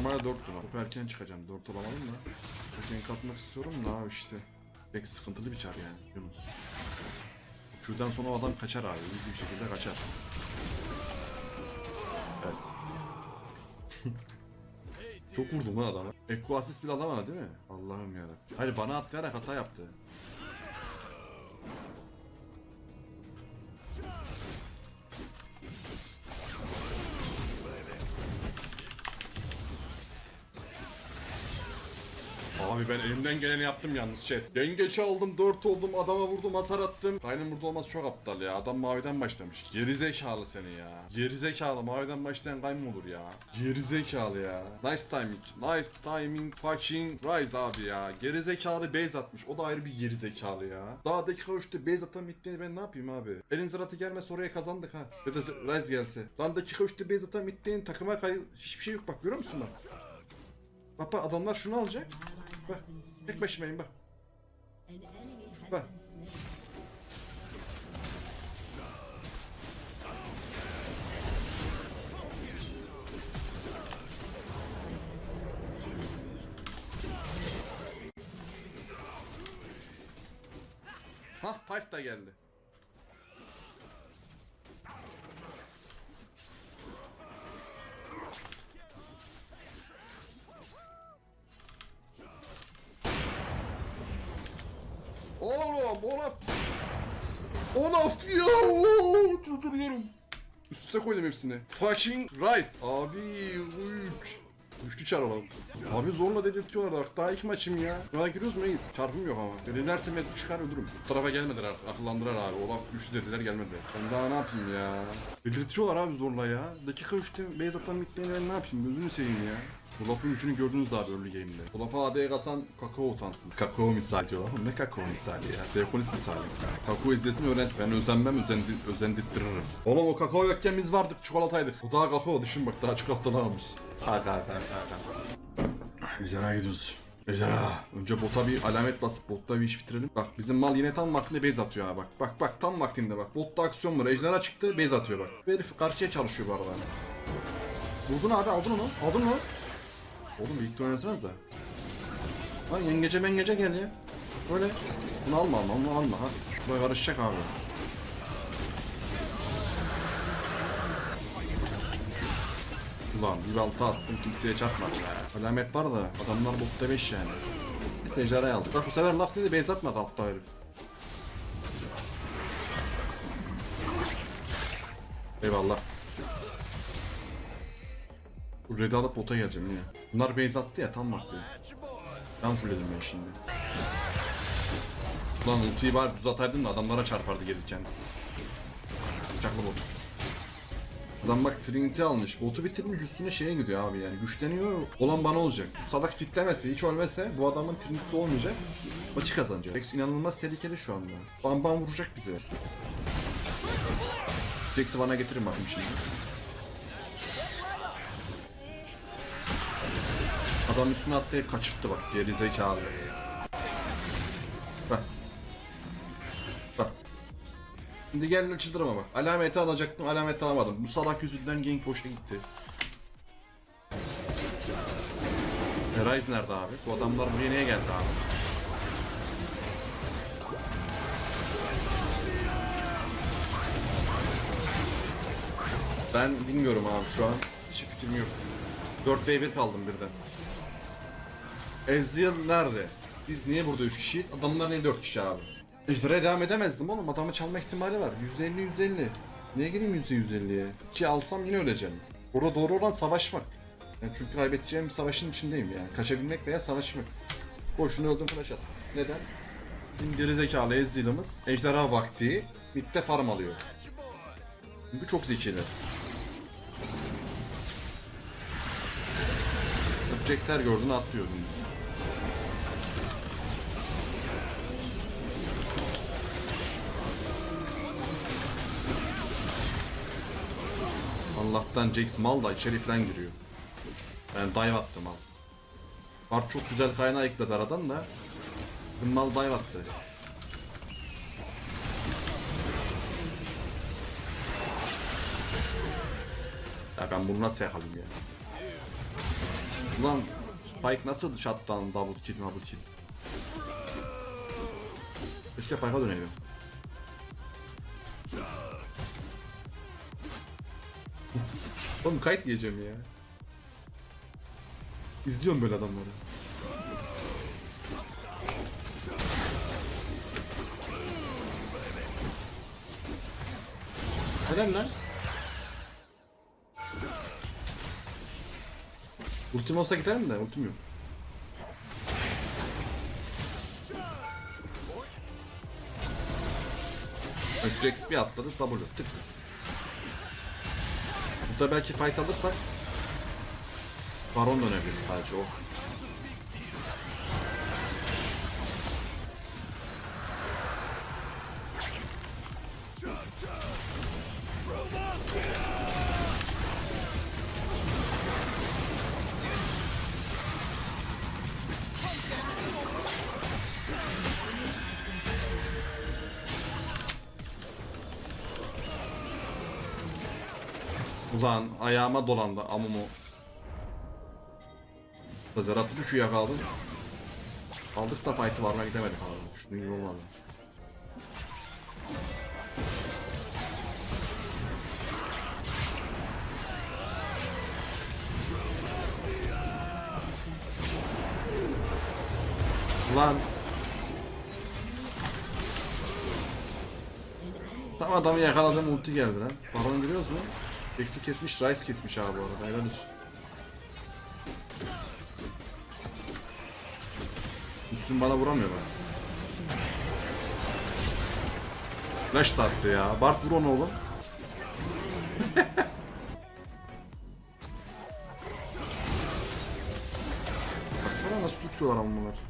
normalde 4 lira. Çok erken çıkacağım. 4 olamadım da. Erken katmak istiyorum da abi işte. Pek sıkıntılı bir çar yani Yunus. Şuradan sonra adam kaçar abi. Hızlı bir şekilde kaçar. Evet. Çok vurdum lan adama. Eko asist bile alamadı değil mi? Allah'ım yarabbim. Hayır bana atlayarak hata yaptı. Abi ben elimden geleni yaptım yalnız chat. Yengeç aldım, 4 oldum, adama vurdum, hasar attım. Kaynım burada olması çok aptal ya. Adam maviden başlamış. Geri zekalı seni ya. Geri zekalı maviden başlayan kayn mı olur ya? Geri zekalı ya. Nice timing. Nice timing fucking rise abi ya. Geri zekalı base atmış. O da ayrı bir geri zekalı ya. Daha dakika 3'te base atan bittiğini ben ne yapayım abi? Elin zıratı gelmese oraya kazandık ha. Ya da rise gelse. Lan dakika 3'te base atan bittiğin takıma kay... Hiçbir şey yok bak görüyor musun bak? Bak bak adamlar şunu alacak. Bak. Tek başımayım bak. Bak. Hah pipe da geldi. Oğlum Olaf. Olaf ya. Durduruyorum. Üst üste koydum hepsini. Fucking rice. Abi uyuk. Güçlü çar olalım. Abi zorla delirtiyorlar bak. Daha ilk maçım ya. Buna giriyoruz muyuz? Çarpım yok ama. Delilerse ben çıkar öldürürüm. Bu tarafa gelmediler artık. Akıllandılar abi. Olaf güçlü dediler gelmedi. Ben daha ne yapayım ya? Delirtiyorlar abi zorla ya. Dakika 3'te beyaz atan bittiğini ben ne yapayım? Gözünü seveyim ya. Olaf'ın gücünü gördünüz daha early game'de. Olaf'a AD'ye kasan kakao utansın. Kakao misali diyorlar. Oğlum ne kakao misali ya? Deokonis misali. Kakao izlesin öğrensin. Ben özlenmem özendi, özendirttiririm. Oğlum o kakao yokken biz vardık çikolataydık. O daha kakao düşün bak daha çikolatalı almış. Hadi hadi hadi hadi. Ejderha gidiyoruz. Ejderha. Önce bota bir alamet basıp botta bir iş bitirelim. Bak bizim mal yine tam vaktinde base atıyor ha bak. Bak bak tam vaktinde bak. Botta aksiyon var. Ejderha çıktı base atıyor bak. Bu herif karşıya çalışıyor bu arada. Vurdun abi aldın onu. Aldın onu. Oğlum birlikte oynasanız da. Lan yengece mengece gel ya. Böyle. Bunu alma alma onu alma ha. Böyle karışacak abi. Ulan bir balta attım kimseye çarpmadı ya. Alamet var da adamlar botta 5 yani. Biz ejderhayı aldık. Bak bu sefer laf dedi base atmadı altta herif. Eyvallah. Red'i alıp bota geleceğim yine. Bunlar base attı ya tam vakti. Ben fullledim ben şimdi. Lan ultiyi bari düz ataydın da adamlara çarpardı gelirken. Bıçaklı bot. Adam bak Trinity almış. Botu bitirmiş üstüne şeye gidiyor abi yani. Güçleniyor. Olan bana olacak. Bu salak fitlemese, hiç ölmese bu adamın Trinity'si olmayacak. Maçı kazanacak. Rex inanılmaz tehlikeli şu anda. Bam bam vuracak bize. Jax'i bana getirin bakayım şimdi. Adam üstüne atlayıp kaçırttı bak geri zekalı. Bak. Bak. Şimdi gel çıldırma bak. Alameti alacaktım alameti alamadım. Bu salak yüzünden gank boşa gitti. E, Ryze nerede abi? Bu adamlar buraya niye geldi abi? Ben bilmiyorum abi şu an. Hiç fikrim yok. 4 v 1 kaldım birden. Ezreal nerede? Biz niye burada 3 kişiyiz? Adamlar niye 4 kişi abi? Ejderhaya devam edemezdim oğlum. Adamı çalma ihtimali var. %50 %50. Niye gireyim %150'ye? Ki alsam yine öleceğim. Burada doğru olan savaşmak. Yani çünkü kaybedeceğim bir savaşın içindeyim yani. Kaçabilmek veya savaşmak. Boşuna öldüm flash attım. Neden? Bizim gerizekalı Ezreal'ımız ejderha vakti midde farm alıyor. Çünkü çok zekiler. Objekler gördüğünü atlıyordum. Allah'tan Jax mal da içeri falan giriyor. Ben dive attım mal. Bart çok güzel kaynağı ekledi aradan da. Mal dive attı. Ya ben bunu nasıl yakalayayım ya? Ulan Spike nasıl shutdown double kill double kill? Keşke Spike'a dönelim. Oğlum kayıt diyeceğim ya. İzliyorum böyle adamları. Helal lan. Ultim olsa giderim de ultim yok. Jax bir atladı W tık. Burada belki fight alırsak Baron dönebilir sadece o. Ulan ayağıma dolandı amumu. Zerat'ı düşüyor yakaladım. Aldık da fight'ı varına gidemedik abi. Şunu iyi olmadı. Lan. Tam adamı yakaladım ulti geldi lan. Baron görüyoruz mu? Jax'i kesmiş, Rice kesmiş abi bu arada. Helal olsun. Üstün bana vuramıyor ben. Flash da attı ya. Bart vur onu oğlum. Baksana nasıl tutuyorlar ama bunlar.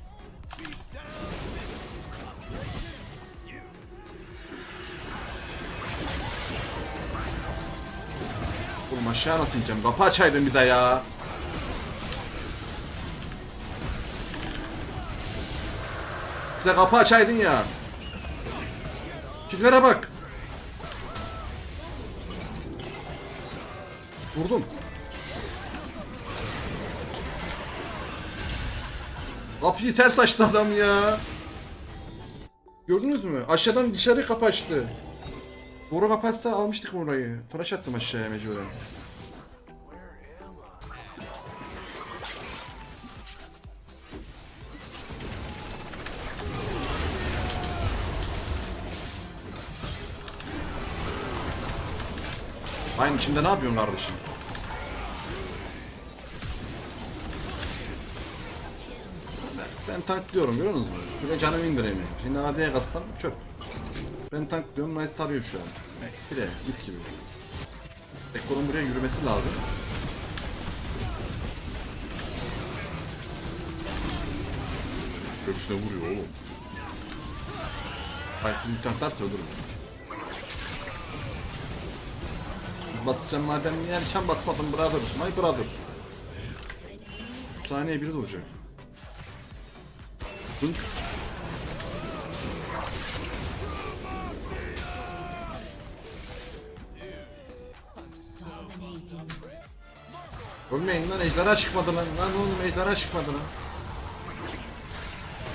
Aşağı nasıl ineceğim? Kapı açaydın bize ya. Bize kapı açaydın ya. Killere bak. Vurdum. Kapıyı ters açtı adam ya. Gördünüz mü? Aşağıdan dışarı kapı açtı. Boru kapasite almıştık orayı. Flash attım aşağıya mecburen. Aynı içinde ne yapıyorsun kardeşim? Ben, tanklıyorum görüyor musunuz? Böyle canımı indiremiyorum. Şimdi AD'ye kassam çöp. Ben tanklıyorum, Nice tarıyor şu an. Bir de mis gibi. Ekkol'un buraya yürümesi lazım. Göğsüne vuruyor oğlum. Hayır, mutant atsa ölürüm. Basacağım madem çan basmadım brother. My brother. Saniye biri de olacak. Dunk. Ölmeyin lan ejderha çıkmadı lan. Lan oğlum ejderha çıkmadı lan.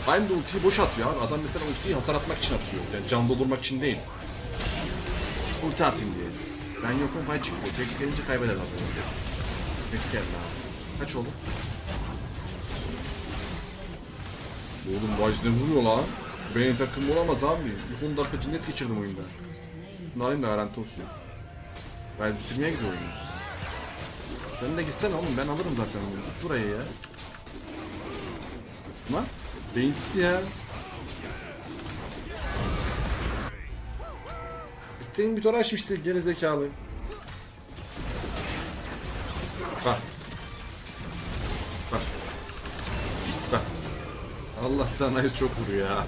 Time de ultiyi boş atıyor. Adam mesela ultiyi hasar atmak için atıyor. Yani can doldurmak için değil. Ulti atayım diye. Ben yokum pay çıkıyor. Jax gelince kaybeder adam. Jax geldi abi. Kaç oldu? Oğlum Vajne vuruyor lan. Benim takım olamaz abi. Bir 10 dakika cinnet geçirdim oyunda. Alayım da garanti olsun. Ben bitirmeye gidiyor oyunu. Sen de gitsene oğlum ben alırım zaten bunu. Git ya. Ama beyinsiz ya. Senin bir tor açmıştı geri zekalı. Bak. Bak. Bak. Allah'tan hayır çok vuruyor ya.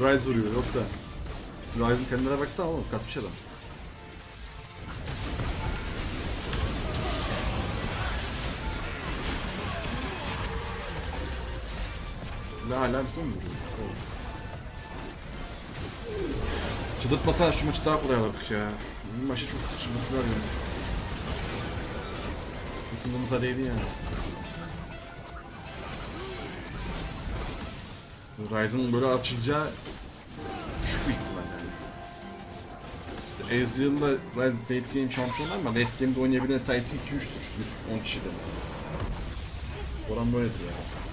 Rise vuruyor yoksa. Rise'ın kendine baksana oğlum kasmış adam. Ne bir son vuruyor? Evet. Çıldırtmasa şu maçı daha kolay alırdık ya. Bu maçı çok çıldırttılar yani. Yakınlığımıza değdi yani. Ryze'ın böyle açılacağı düşük bir ihtimal yani. Ezreal'la Ryze late game şampiyonlar ama late game'de oynayabilen sayısı 2-3'tür. 110 kişide. Oran böyledir yani.